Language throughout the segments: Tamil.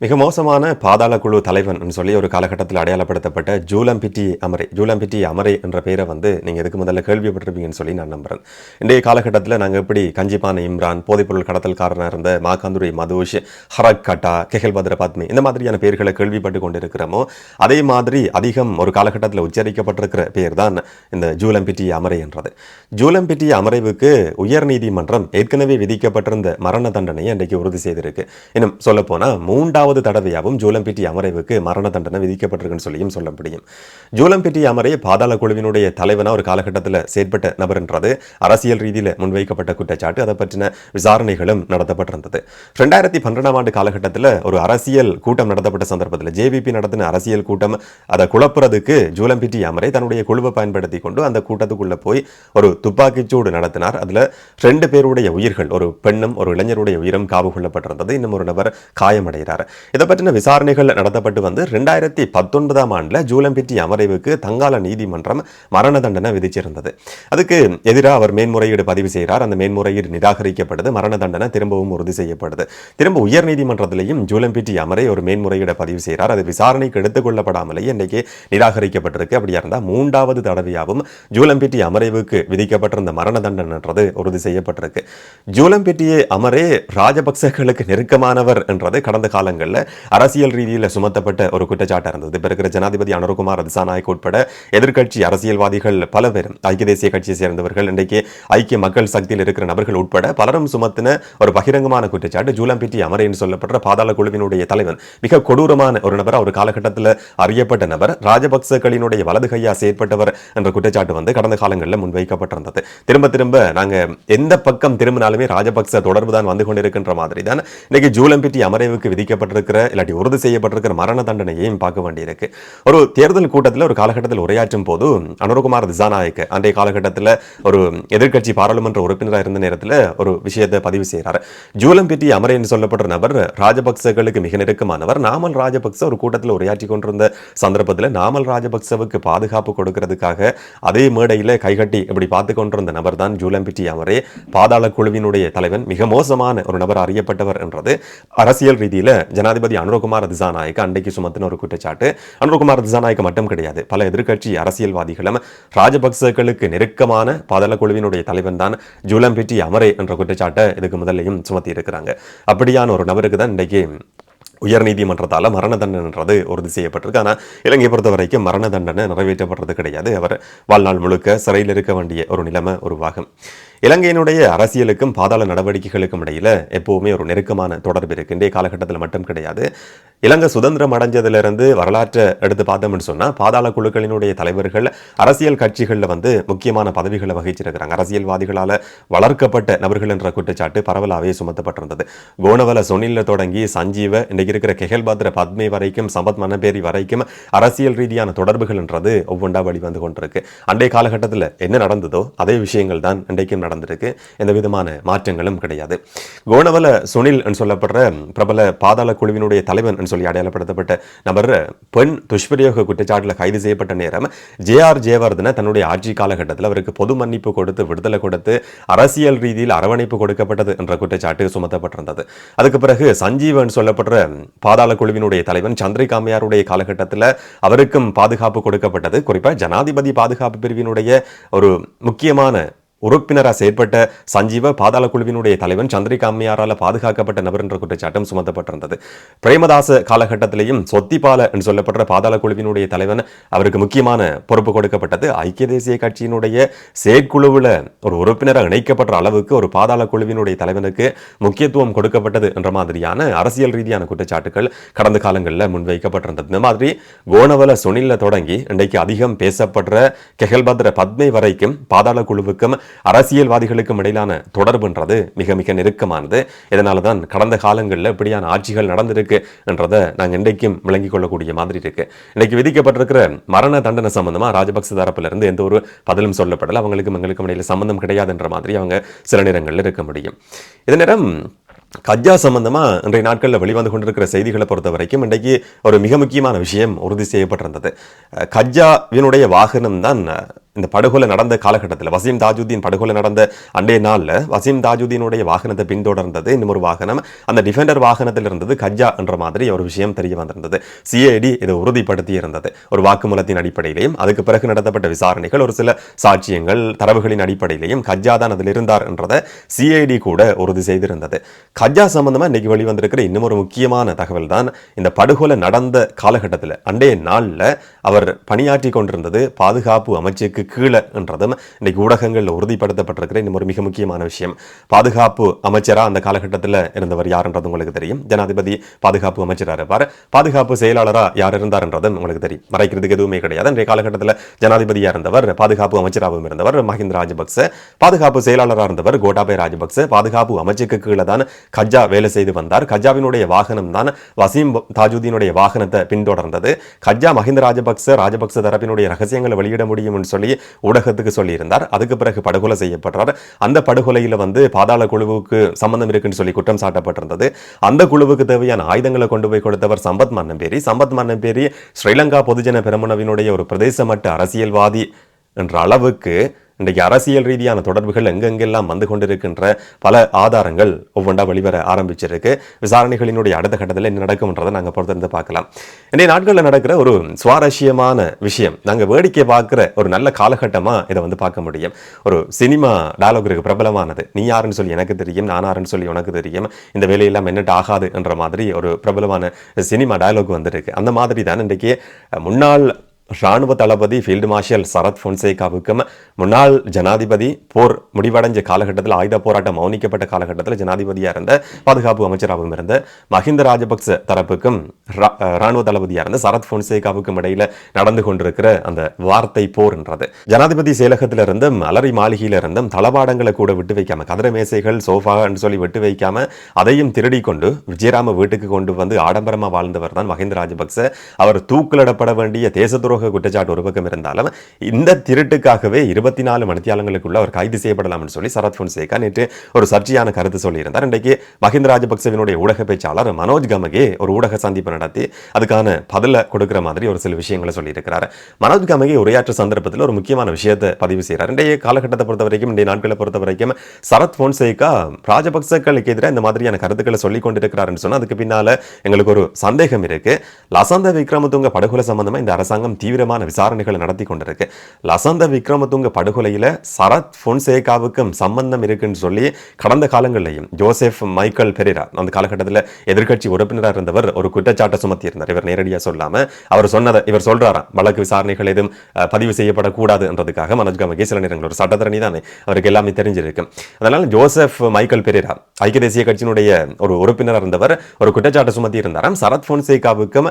மிக மோசமான பாதாள குழு தலைவன் சொல்லி ஒரு காலகட்டத்தில் அடையாளப்படுத்தப்பட்ட ஜூலம்பிட்டி அமரை ஜூலம்பிட்டி அமரை என்ற பெயரை வந்து நீங்கள் எதுக்கு முதல்ல கேள்விப்பட்டிருப்பீங்கன்னு சொல்லி நான் நம்புகிறேன் இன்றைய காலகட்டத்தில் நாங்கள் எப்படி கஞ்சிப்பான இம்ரான் போதைப்பொருள் கடத்தல்காரனாக இருந்த மாகாந்துரை மதுஷ் ஹரக் கட்டா கெஹல் பத்ர பத்மி இந்த மாதிரியான பெயர்களை கேள்விப்பட்டு கொண்டிருக்கிறோமோ அதே மாதிரி அதிகம் ஒரு காலகட்டத்தில் உச்சரிக்கப்பட்டிருக்கிற பெயர் தான் இந்த ஜூலம்பிட்டி அமரை என்றது. ஜூலம்பிட்டி அமரைவுக்கு உயர்நீதிமன்றம் ஏற்கனவே விதிக்கப்பட்டிருந்த மரண தண்டனையை இன்றைக்கு உறுதி செய்திருக்கு. இன்னும் சொல்லப்போனால் மூன்றாவது தடவையாகவும் ஜூலம்பிட்டி அமரைவுக்கு மரண தண்டனை விதிக்கப்பட்டிருக்குன்னு சொல்லியும் சொல்ல முடியும் ஜூலம்பிட்டி அமரை பாதாள குழுவினுடைய தலைவனாக ஒரு காலகட்டத்தில் செயற்பட்ட நபர்ன்றது. அரசியல் ரீதியில் முன்வைக்கப்பட்ட குற்றச்சாட்டு அதை பற்றின விசாரணைகளும் நடத்தப்பட்டிருந்தது. ரெண்டாயிரத்தி பன்னெண்டாம் ஆண்டு காலகட்டத்தில் ஒரு அரசியல் கூட்டம் நடத்தப்பட்ட சந்தர்ப்பத்தில் ஜேவிபி நடத்தின அரசியல் கூட்டம் அதை குழப்புறதுக்கு ஜூலம்பிட்டி அமரை தன்னுடைய குழுவை பயன்படுத்தி கொண்டு அந்த கூட்டத்துக்குள்ள போய் ஒரு துப்பாக்கிச்சூடு நடத்தினார். அதில் ரெண்டு பேருடைய உயிர்கள் ஒரு பெண்ணும் ஒரு இளைஞருடைய உயிரும் காவு கொள்ளப்பட்டிருந்தது. இன்னும் ஒரு நபர் காயமடைகிறார். இதை பற்றின விசாரணைகள் நடத்தப்பட்டு வந்து ரெண்டாயிரத்தி பத்தொன்பதாம் ஆண்டில் ஜூலம்பிட்டி அமரைவுக்கு தங்கால நீதிமன்றம் மரண தண்டனை விதிச்சிருந்தது. அதுக்கு எதிராக அவர் மேன்முறையீடு பதிவு செய்கிறார். அந்த மேன்முறையீடு நிராகரிக்கப்படுது மரண தண்டனை திரும்பவும் உறுதி செய்யப்படுது. திரும்ப உயர்நீதிமன்றத்திலையும் ஜூலம்பிட்டி அமரை ஒரு மேன்முறையீடு பதிவு செய்கிறார். அது விசாரணைக்கு எடுத்துக்கொள்ளப்படாமலேயே இன்னைக்கு நிராகரிக்கப்பட்டிருக்கு. அப்படியா இருந்தால் மூன்றாவது தடவையாகவும் ஜூலம்பிட்டி அமரைவுக்கு விதிக்கப்பட்டிருந்த மரண தண்டனைன்றது உறுதி செய்யப்பட்டிருக்கு. ஜூலம்பிட்டியே அமரே ராஜபக்சர்களுக்கு நெருக்கமானவர் என்றது கடந்த காலங்களில் அரசியல் ரீதியில் சுமத்தப்பட்ட ஒரு குற்றச்சாட்டாக இருந்தது. இப்போ இருக்கிற ஜனாதிபதி அனுரகுமார் திசாநாயக் உட்பட எதிர்க்கட்சி அரசியல்வாதிகள் பல பேரும் ஐக்கிய தேசிய கட்சியை சேர்ந்தவர்கள் இன்றைக்கு ஐக்கிய மக்கள் சக்தியில் இருக்கிற நபர்கள் உட்பட பலரும் சுமத்தின ஒரு பகிரங்கமான குற்றச்சாட்டு ஜூலம்பிட்டி அமரேன்னு சொல்லப்படுற பாதாள குழுவினுடைய தலைவன் மிக கொடூரமான ஒரு நபர் ஒரு காலகட்டத்தில் அறியப்பட்ட நபர் ராஜபக்சகளினுடைய வலது கையா செயற்பட்டவர் என்ற குற்றச்சாட்டு வந்து கடந்த காலங்களில் முன்வைக்கப்பட்டிருந்தது. திரும்ப திரும்ப நாங்கள் எந்த பக்கம் திரும்பினாலுமே ராஜபக்ச தொடர்பு தான் வந்து கொண்டிருக்கின்ற மாதிரி தான் இன்னைக்கு ஜூலம்பிட்டி அமரைவுக்கு செய்யப்பட்டிருக்கிற இல்லாட்டி உறுதி செய்யப்பட்டிருக்கிற மரண தண்டனையையும் பார்க்க வேண்டியிருக்கு. ஒரு தேர்தல் கூட்டத்தில் ஒரு காலகட்டத்தில் உரையாற்றும் போது அனுரகுமார் திசாநாயக் அன்றைய காலகட்டத்தில் ஒரு எதிர்கட்சி பாராளுமன்ற உறுப்பினராக இருந்த நேரத்தில் ஒரு விஷயத்தை பதிவு செய்கிறார் ஜூலம்பிட்டி அமரை என்று சொல்லப்படுற நபர் ராஜபக்சகளுக்கு மிக நெருக்கமானவர். நாமல் ராஜபக்ச ஒரு கூட்டத்தில் உரையாற்றி கொண்டிருந்த சந்தர்ப்பத்தில் நாமல் ராஜபக்சவுக்கு பாதுகாப்பு கொடுக்கிறதுக்காக அதே மேடையில் கைகட்டி இப்படி பார்த்து கொண்டிருந்த நபர் தான் ஜூலம்பிட்டி அமரே. பாதாள குழுவினுடைய தலைவன் மிக மோசமான ஒரு நபர் அறியப்பட்டவர் என்றது அரசியல் ரீதியில் ஜனாதிபதி அனுரகுமார் திசாநாயக்க அண்டைக்கு சுமத்தின ஒரு குற்றச்சாட்டு. அனுரகுமார் திசாநாயக்க மட்டும் கிடையாது. பல எதிர்க்கட்சி அரசியல்வாதிகளும் ராஜபக்சேக்களுக்கு நெருக்கமான பாதாள குழுவினுடைய தலைவன் தான் ஜூலம்பிட்டி அமரே என்ற குற்றச்சாட்டை இதுக்கு முதல்லையும் சுமத்தி இருக்கிறாங்க. அப்படியான ஒரு நபருக்கு தான் இன்றைக்கு உயர்நீதிமன்றத்தால் மரண தண்டனைன்றது உறுதி செய்யப்பட்டிருக்கு. ஆனால் இலங்கையை பொறுத்த வரைக்கும் மரண தண்டனை நிறைவேற்றப்படுறது கிடையாது. அவர் வாழ்நாள் முழுக்க சிறையில் இருக்க வேண்டிய ஒரு நிலைமை உருவாகும். இலங்கையினுடைய அரசியலுக்கும் பாதாள நடவடிக்கைகளுக்கும் இடையில எப்போவுமே ஒரு நெருக்கமான தொடர்பு இருக்கு. இன்றைய காலகட்டத்தில் மட்டும் கிடையாது. இலங்கை சுதந்திரம் அடைஞ்சதுலேருந்து வரலாற்றை எடுத்து பார்த்தோம்னு சொன்னால் பாதாள குழுக்களினுடைய தலைவர்கள் அரசியல் கட்சிகளில் வந்து முக்கியமான பதவிகளை வகிச்சிருக்கிறாங்க. அரசியல்வாதிகளால் வளர்க்கப்பட்ட நபர்கள் என்ற குற்றச்சாட்டு பரவலாகவே சுமத்தப்பட்டிருந்தது. கோணவல சொனில தொடங்கி சஞ்சீவ இன்றைக்கு இருக்கிற கெகல்பாத்ர பத்மை வரைக்கும் சம்பத் மனபேரி வரைக்கும் அரசியல் ரீதியான தொடர்புகள் என்றது ஒவ்வொன்றா வெளிவந்து கொண்டிருக்கு. அன்றைய காலகட்டத்தில் என்ன நடந்ததோ அதே விஷயங்கள் தான் இன்றைக்கும் நடந்திருக்கு. எந்த விதமான மாற்றங்களும் கிடையாது. கோணவல சுனில் என்று சொல்லப்படுற பிரபல பாதாள குழுவினுடைய தலைவன் சொல்லி அடையாளப்படுத்தப்பட்ட நபர் பெண் துஷ்பிரயோக குற்றச்சாட்டில் கைது செய்யப்பட்ட நேரம் ஜே ஆர் ஜெயவர்தன தன்னுடைய ஆட்சி காலகட்டத்தில் அவருக்கு பொது மன்னிப்பு கொடுத்து விடுதலை கொடுத்து அரசியல் ரீதியில் அரவணைப்பு கொடுக்கப்பட்டது என்ற குற்றச்சாட்டு சுமத்தப்பட்டிருந்தது. அதுக்கு பிறகு சஞ்சீவன் சொல்லப்படுற பாதாள குழுவினுடைய தலைவன் சந்திரிகாமையாருடைய காலகட்டத்தில் அவருக்கும் பாதுகாப்பு கொடுக்கப்பட்டது. குறிப்பாக ஜனாதிபதி பாதுகாப்பு பிரிவினுடைய ஒரு முக்கியமான உறுப்பினராக செயற்பட்ட சஞ்சீவ பாதாள குழுவினுடைய தலைவன் சந்திரிகா அம்மையாரால் பாதுகாக்கப்பட்ட நபர் என்ற குற்றச்சாட்டும் சுமத்தப்பட்டிருந்தது. பிரேமதாச காலகட்டத்திலையும் சொத்திபால என்று சொல்லப்படுற பாதாள குழுவினுடைய தலைவன் அவருக்கு முக்கியமான பொறுப்பு கொடுக்கப்பட்டது. ஐக்கிய தேசிய கட்சியினுடைய செயற்குழுவில் ஒரு உறுப்பினராக இணைக்கப்பட்ட அளவுக்கு ஒரு பாதாள குழுவினுடைய தலைவனுக்கு முக்கியத்துவம் கொடுக்கப்பட்டது என்ற மாதிரியான அரசியல் ரீதியான குற்றச்சாட்டுகள் கடந்த காலங்களில் முன்வைக்கப்பட்டிருந்தது. இந்த மாதிரி கோணவல சுனில தொடங்கி இன்றைக்கு அதிகம் பேசப்படுற கெகல்பத்ர பத்மை வரைக்கும் பாதாள குழுவுக்கும் அரசியல்வாதிகளுக்கும் இடையிலான தொடர்புன்றது மிக மிக நெருக்கமானது. இதனால தான் கடந்த காலங்களில் இப்படியான ஆட்சிகள் நடந்திருக்கு என்றதை நாங்கள் இன்றைக்கும் விளங்கிக் கொள்ளக்கூடிய மாதிரி இருக்கு. இன்னைக்கு விதிக்கப்பட்டிருக்கிற மரண தண்டனை சம்பந்தமா ராஜபக்ச தரப்புல இருந்து எந்த ஒரு பதிலும் சொல்லப்படல. அவங்களுக்கும் எங்களுக்கும் இடையில சம்பந்தம் கிடையாதுன்ற மாதிரி அவங்க சில நேரங்களில் இருக்க முடியும். இதே நேரம் கஜா சம்பந்தமா இன்றைய நாட்களில் வெளிவந்து கொண்டிருக்கிற செய்திகளை பொறுத்த வரைக்கும் இன்றைக்கு ஒரு மிக முக்கியமான விஷயம் உறுதி செய்யப்பட்டிருந்தது. கஜாவினுடைய வாகனம் தான் இந்த படுகொலை நடந்த காலகட்டத்தில் வசீம் தாஜுதீன் படுகொலை நடந்த அண்டே நாளில் வசீம் தாஜுதீனுடைய வாகனத்தை பின்தொடர்ந்தது. இன்னும் ஒரு வாகனம். அந்த டிஃபெண்டர் வாகனத்தில் இருந்தது கஜா என்ற மாதிரி ஒரு விஷயம் தெரிய வந்திருந்தது. சிஐடி இதை உறுதிப்படுத்தி இருந்தது ஒரு வாக்குமூலத்தின் அடிப்படையிலையும் அதுக்கு பிறகு நடத்தப்பட்ட விசாரணைகள் ஒரு சில சாட்சியங்கள் தரவுகளின் அடிப்படையிலையும் கஜா தான் அதில் இருந்தார் என்றதை சிஐடி கூட உறுதி செய்திருந்தது. கஜா சம்பந்தமாக இன்னைக்கு வெளிவந்திருக்கிற இன்னும் ஒரு முக்கியமான தகவல் தான் இந்த படுகொலை நடந்த காலகட்டத்தில் அண்டைய நாளில் அவர் பணியாற்றி கொண்டிருந்தது பாதுகாப்பு அமைச்சுக்கு கீழே என்றதும் இன்றைக்கு ஊடகங்களில் உறுதிப்படுத்தப்பட்டிருக்கிற இன்னும் ஒரு மிக முக்கியமான விஷயம். பாதுகாப்பு அமைச்சரா அந்த காலகட்டத்தில் இருந்தவர் யார்ன்றது உங்களுக்கு தெரியும். ஜனாதிபதி பாதுகாப்பு அமைச்சராக இருப்பார். பாதுகாப்பு செயலாளரா யார் இருந்தார்ன்றதும் உங்களுக்கு தெரியும். மறைக்கிறதுக்கு எதுவுமே கிடையாது. இன்றைய காலகட்டத்தில் ஜனாதிபதியா இருந்தவர் பாதுகாப்பு அமைச்சராகவும் இருந்தவர் மஹிந்த ராஜபக்ச. பாதுகாப்பு செயலாளராக இருந்தவர் கோட்டாபய ராஜபக்ச. பாதுகாப்பு அமைச்சுக்கு கீழே தான் கஜா வேலை செய்து வந்தார். கஜாவினுடைய வாகனம் தான் வசீம் தாஜுதீனுடைய வாகனத்தை பின்தொடர்ந்தது. கஜா மஹிந்த ராஜபக்ச ராஜபக்ச தரப்பினுடைய ரகசியங்களை வெளியிட முடியும்னு சொல்லி ஊடகத்துக்கு சொல்லியிருந்தார். அதுக்கு பிறகு படுகொலை செய்யப்படுறார் அந்த படுகொலையில வந்து பாதாள குழுவுக்கு சம்பந்தம் இருக்குன்னு சொல்லி குற்றம் சாட்டப்பட்டிருந்தது. அந்த குழுவுக்கு தேவையான ஆயுதங்களை கொண்டு போய் கொடுத்தவர் சம்பத் மன்னம்பேரி. சம்பத் மன்னம்பேரி ஸ்ரீலங்கா பொதுஜன பெருமனவினுடைய ஒரு பிரதேச மட்ட அரசியல்வாதி என்ற அளவுக்கு இன்றைக்கு அரசியல் ரீதியான தொடர்புகள் எங்கெங்கெல்லாம் வந்து கொண்டிருக்கின்ற பல ஆதாரங்கள் ஒவ்வொன்றா வெளிவர ஆரம்பிச்சிருக்கு. விசாரணைகளினுடைய அடுத்த கட்டத்தில் என்ன நடக்கும்ன்றதை நாங்கள் பொறுத்திருந்து பார்க்கலாம். இன்றைய நாட்களில் நடக்கிற ஒரு சுவாரஸ்யமான விஷயம் நாங்கள் வேடிக்கை பார்க்குற ஒரு நல்ல காலகட்டமாக இதை வந்து பார்க்க முடியும். ஒரு சினிமா டயலாக் இருக்கு பிரபலமானது. நீ யாருன்னு சொல்லி எனக்கு தெரியும் நான் யாருன்னு சொல்லி உனக்கு தெரியும். இந்த வேலையெல்லாம் என்னட்டு ஆகாது என்ற மாதிரி ஒரு பிரபலமான சினிமா டயலாக் வந்திருக்கு. அந்த மாதிரி தான் இன்றைக்கு முன்னாள் ராணுவ தளபதி ஃபீல்டு மார்ஷல் சரத் பொன்சேகாவுக்கும் முன்னாள் ஜனாதிபதி போர் முடிவடைஞ்ச காலகட்டத்தில் ஆயுத போராட்டம் மௌனிக்கப்பட்ட காலகட்டத்தில் ஜனாதிபதியாக இருந்த பாதுகாப்பு அமைச்சராகவும் இருந்த மஹிந்த ராஜபக்ச தரப்புக்கும் இராணுவ ராணுவ தளபதியாக இருந்த சரத் பொன்சேகாவுக்கும் இடையில நடந்து கொண்டிருக்கிற அந்த வார்த்தை போர்ன்றது. ஜனாதிபதி செயலகத்தில் இருந்தும் அலரி மாளிகையில் இருந்தும் தளபாடங்களை கூட விட்டு வைக்காம கதிர மேசைகள் சோஃபான்னு சொல்லி விட்டு வைக்காம அதையும் திருடி கொண்டு விஜயராம வீட்டுக்கு கொண்டு வந்து ஆடம்பரமாக வாழ்ந்தவர் தான் மஹிந்த ராஜபக்ச. அவர் தூக்கிலிடப்பட வேண்டிய தேச துரோக குற்றச்சாட்டு ஒரு பக்கம் இருந்தாலும் இந்த திருட்டுக்காகவே இருபத்தி நாலு மணித்தியாலங்களுக்குள்ள அவர் கைது செய்யப்படலாம்னு சொல்லி சரத் பொன்சேகா நேற்று ஒரு சர்ச்சையான கருத்து சொல்லியிருந்தார். இன்றைக்கு மஹிந்த ராஜபக்சவினுடைய ஊடக பேச்சாளர் மனோஜ் கமகே ஒரு ஊடக சந்திப்பு நடத்தி அதுக்கான பதில கொடுக்கிற மாதிரி ஒரு சில விஷயங்களை சொல்லியிருக்கிறார். மனோஜ் கமகே உரையாற்ற சந்தர்ப்பத்தில் ஒரு முக்கியமான விஷயத்தை பதிவு செய்கிறார். இன்றைய காலகட்டத்தை பொறுத்த வரைக்கும் இன்றைய நாட்களை பொறுத்த வரைக்கும் சரத் பொன்சேகா ராஜபக்சக்களுக்கு எதிராக இந்த மாதிரியான கருத்துக்களை சொல்லிக் கொண்டிருக்கிறாருன்னு சொன்னால் அதுக்கு பின்னால் எங்களுக்கு ஒரு சந்தேகம் இருக்கு. லசந்த விக்ரமதுங்க படுகொலை சம்பந்தமாக இந்த அரசாங்கம் தீ தீவிரமான விசாரணைகளை நடத்தி கொண்டிருக்கு. லசந்த விக்ரமதுங்க படுகொலையில் சரத் பொன்சேகாவுக்கும் சம்பந்தம் இருக்குன்னு சொல்லி கடந்த காலங்களிலையும் ஜோசப் மைக்கேல் பெரேரா அந்த காலகட்டத்தில் எதிர்கட்சி உறுப்பினராக இருந்தவர் ஒரு குற்றச்சாட்டை சுமத்தியிருந்தார். இவர் நேரடியாக சொல்லாமல் அவர் சொன்னதை இவர் சொல்கிறாராம் வழக்கு விசாரணைகள் எதுவும் பதிவு செய்யப்படக்கூடாது என்றதுக்காக மனோஜ் கமகே சில நேரங்கள் ஒரு சட்டத்தரணி தானே அவருக்கு எல்லாமே தெரிஞ்சிருக்கு. அதனால் ஜோசப் மைக்கேல் பெரேரா ஐக்கிய தேசிய கட்சியினுடைய ஒரு உறுப்பினராக இருந்தவர் ஒரு குற்றச்சாட்டை சுமத்தி இருந்தாராம் சரத் பொன்சேகாவுக்கும்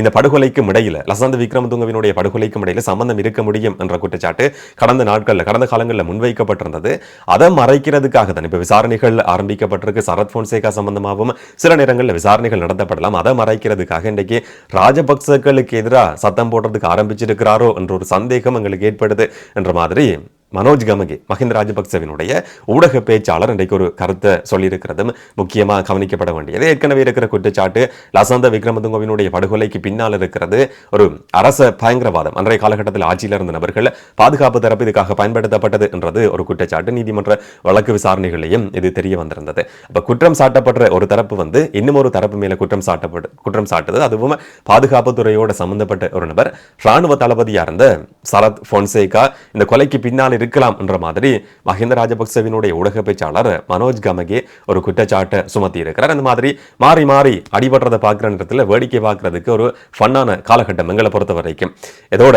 இந்த படுகொலைக்கும் இடையில் லசந்த விக்ரமதுங்கவினுடைய படுகொலைக்கும் இடையில சம்பந்தம் இருக்க முடியும் என்ற குற்றச்சாட்டு கடந்த நாட்கள் கடந்த காலங்களில் முன்வைக்கப்பட்டிருந்தது. அதை மறைக்கிறதுக்காக தான். இப்ப விசாரணைகள் ஆரம்பிக்கப்பட்டிருக்கு. சரத் போன்சேகா சம்பந்தமாகவும் சில நேரங்களில் விசாரணைகள் நடத்தப்படலாம். அதை மறைக்கிறதுக்காக இன்றைக்கு ராஜபக்சர்களுக்கு எதிராக சத்தம் போடுறதுக்கு ஆரம்பிச்சிருக்கிறாரோ என்ற ஒரு சந்தேகம் எங்களுக்கு ஏற்படுது என்ற மாதிரி மனோஜ் கமகே மஹிந்த ராஜபக்சவினுடைய ஊடக பேச்சாளர் இன்றைக்கு ஒரு கருத்தை சொல்லியிருக்கிறதும் முக்கியமாக கவனிக்கப்பட வேண்டியது. ஏற்கனவே இருக்கிற குற்றச்சாட்டு லசந்த விக்ரமதுங்கோவினுடைய படுகொலைக்கு பின்னால் இருக்கிறது ஒரு அரச பயங்கரவாதம். அன்றைய காலகட்டத்தில் ஆட்சியில் இருந்த நபர்கள் பாதுகாப்பு தரப்பு இதுக்காக பயன்படுத்தப்பட்டது என்றது ஒரு குற்றச்சாட்டு. நீதிமன்ற வழக்கு விசாரணைகளையும் இது தெரிய வந்திருந்தது. அப்போ குற்றம் சாட்டப்பட்ட ஒரு தரப்பு வந்து இன்னும் ஒரு தரப்பு மேல குற்றம் சாட்டப்படு குற்றம் சாட்டுது. அதுவும் பாதுகாப்பு துறையோட சம்பந்தப்பட்ட ஒரு நபர் ராணுவ தளபதியாக இருந்த சரத் பொன்சேகா இந்த கொலைக்கு பின்னால் இருக்கலாம் என்ற மாதிரி மஹிந்த ராஜபக்சவினுடைய ஊடக பேச்சாளர் மனோஜ் கமகே ஒரு குற்றச்சாட்டை சுமத்தி இருக்கிறார் அந்த மாதிரி மாறி மாறி அடிபடுறதை பார்க்குற நேரத்தில் வேடிக்கை பார்க்கறதுக்கு ஒரு ஃபன்னான காலகட்டம் எங்களை பொறுத்த வரைக்கும் இதோட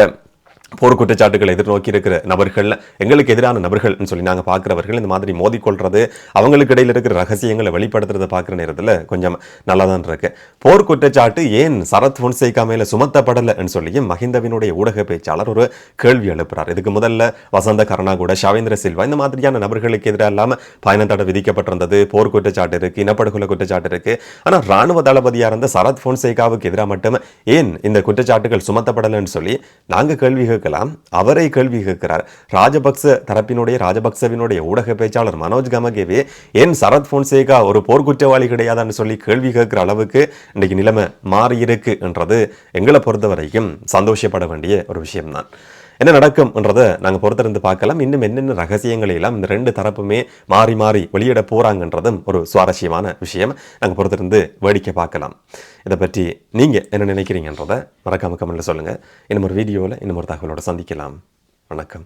போர் குற்றச்சாட்டுகளை எதிர்நோக்கி இருக்கிற நபர்கள் எங்களுக்கு எதிரான நபர்கள்னு சொல்லி நாங்கள் பார்க்குறவர்கள் இந்த மாதிரி மோதிக்கொள்றது அவங்களுக்கு இடையில இருக்கிற ரகசியங்களை வெளிப்படுத்துறதை பார்க்குற நேரத்தில் கொஞ்சம் நல்லா தான் இருக்கு. போர் குற்றச்சாட்டு ஏன் சரத் பொன்சேகா மேலே சுமத்தப்படலைன்னு சொல்லியும் மஹிந்தவினுடைய ஊடக பேச்சாளர் ஒரு கேள்வி எழுப்புறார். இதுக்கு முதல்ல வசந்த கருணாகூட ஷவேந்திர சில்வா இந்த மாதிரியான நபர்களுக்கு எதிராக இல்லாமல் பயண தடை விதிக்கப்பட்டிருந்தது போர் குற்றச்சாட்டு இருக்கு இனப்படுகொலை குற்றச்சாட்டு இருக்கு. ஆனால் ராணுவ தளபதியாக இருந்த சரத் பொன்சேகாவுக்கு எதிராக மட்டும் ஏன் இந்த குற்றச்சாட்டுகள் சுமத்தப்படலைன்னு சொல்லி நாங்கள் கேள்வி கேட்கலாம். அவரை கேள்வி கேட்கிறார். ராஜபக்ச தரப்பினுடைய ராஜபக்சவினுடைய ஊடக பேச்சாளர் மனோஜ் கமகேவே ஏன் சரத் பொன்சேகா ஒரு போர்க்குற்றவாளி கிடையாதான்னு சொல்லி கேள்வி கேட்கிற அளவுக்கு இன்னைக்கு நிலைமை மாறி இருக்கு என்றது எங்களை பொறுத்த வரைக்கும் சந்தோஷப்பட வேண்டிய ஒரு விஷயம்தான். என்ன நடக்கும்ன்றதை நாங்கள் பொறுத்திருந்து பார்க்கலாம். இன்னும் என்னென்ன ரகசியங்களை எல்லாம் இந்த ரெண்டு தரப்புமே மாறி மாறி வெளியிட போகிறாங்கன்றதும் ஒரு சுவாரஸ்யமான விஷயம். நாங்கள் பொறுத்திருந்து வேடிக்கை பார்க்கலாம். இதை பற்றி நீங்கள் என்ன நினைக்கிறீங்கன்றதை மறக்காம கமெண்ட்டில் சொல்லுங்கள் இன்னும் ஒரு வீடியோவில் இன்னும் ஒரு தகவலோட சந்திக்கலாம். வணக்கம்.